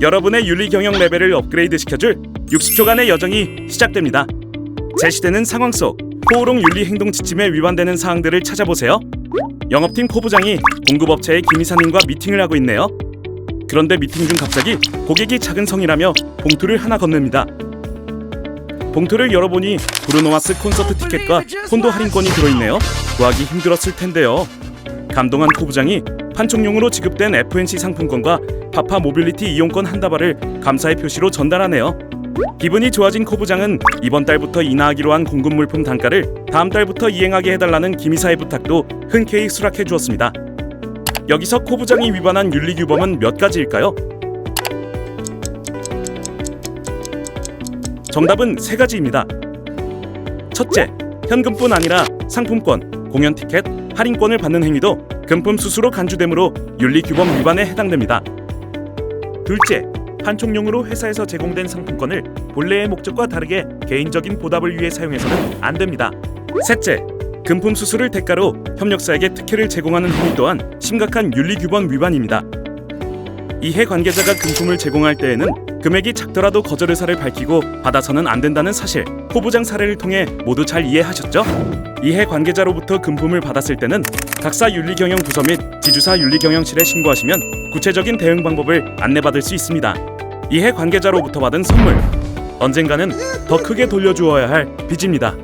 여러분의 윤리 경영 레벨을 업그레이드 시켜줄 60초간의 여정이 시작됩니다. 제시되는 상황 속 코오롱 윤리 행동 지침에 위반되는 사항들을 찾아보세요. 영업팀 코 부장이 공급업체의 김 이사님과 미팅을 하고 있네요. 그런데 미팅 중 갑자기 고객이 작은 성이라며 봉투를 하나 건넵니다. 봉투를 열어보니 브루노마스 콘서트 티켓과 콘도 할인권이 들어있네요. 구하기 힘들었을 텐데요. 감동한 코 부장이 판촉용으로 지급된 FNC 상품권과 파파 모빌리티 이용권 한 다발을 감사의 표시로 전달하네요. 기분이 좋아진 코 부장은 이번 달부터 인하하기로 한 공급 물품 단가를 다음 달부터 이행하게 해달라는 김이사의 부탁도 흔쾌히 수락해 주었습니다. 여기서 코 부장이 위반한 윤리 규범은 몇 가지일까요? 정답은 세 가지입니다. 첫째, 현금뿐 아니라 상품권, 공연 티켓, 할인권을 받는 행위도 금품 수수로 간주되므로 윤리 규범 위반에 해당됩니다. 둘째, 판촉용으로 회사에서 제공된 상품권을 본래의 목적과 다르게 개인적인 보답을 위해 사용해서는 안 됩니다. 셋째, 금품 수수를 대가로 협력사에게 특혜를 제공하는 행위 또한 심각한 윤리 규범 위반입니다. 이해 관계자가 금품을 제공할 때에는 금액이 작더라도 거절 의사를 밝히고 받아서는 안 된다는 사실 호부장 사례를 통해 모두 잘 이해하셨죠? 이해 관계자로부터 금품을 받았을 때는 각사 윤리경영 부서 및 지주사 윤리경영실에 신고하시면 구체적인 대응 방법을 안내받을 수 있습니다. 이해 관계자로부터 받은 선물 언젠가는 더 크게 돌려주어야 할 빚입니다.